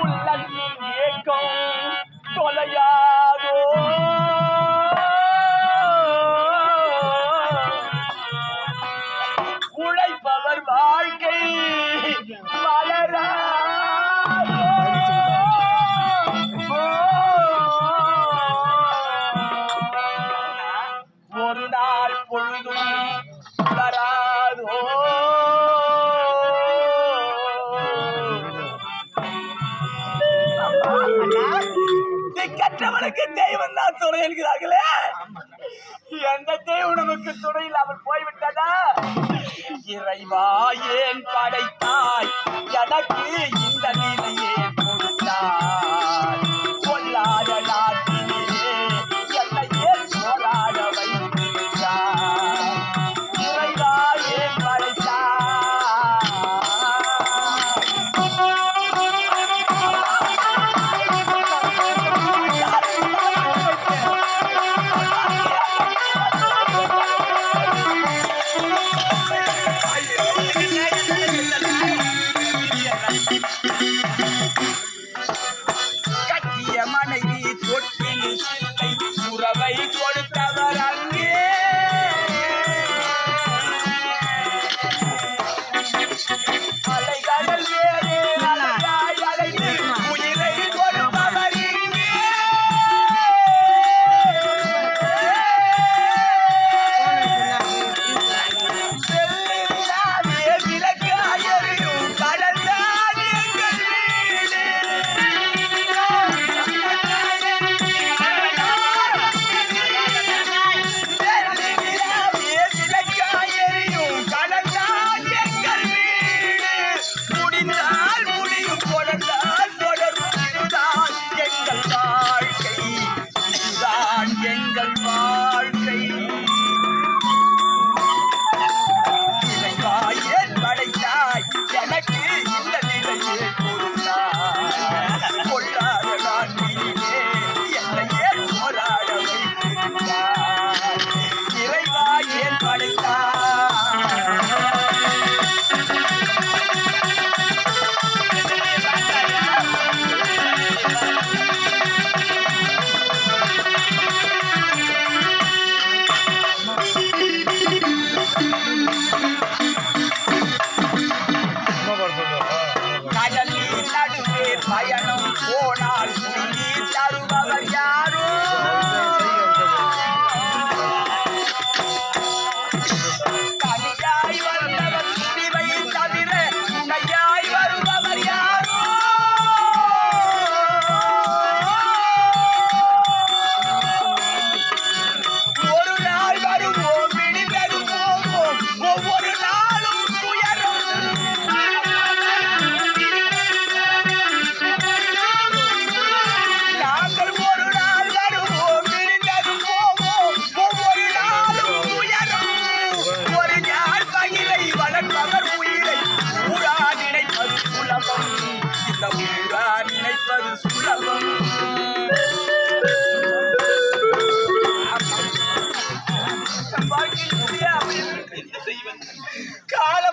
உள்ளன் ஏக்கம் கொலையா பக்தி கற்றவனுக்கு தெய்வம் தான் துணை என்கிறார்களே. எந்த தெய்வம் நமக்கு துணை இல்லாமல் போய்விட்டதா? இறைவா ஏன் படைத்தாய்? எனக்கு இந்த நிலையே வாழ்க்கை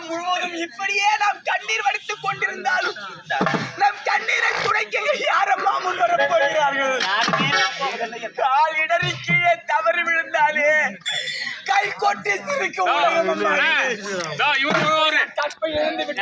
முழுவதும் இப்படியே நாம் கண்ணீர் வடித்துக் கொண்டிருந்தாலும் நம் கண்ணீரை துடைக்க யாரம்மா முன் வரப்போகிறார்கள் கால் இடறி கீழே தவறி விழுந்தாலே கை கொட்டி சிரிக்கும் உலகம் இருந்து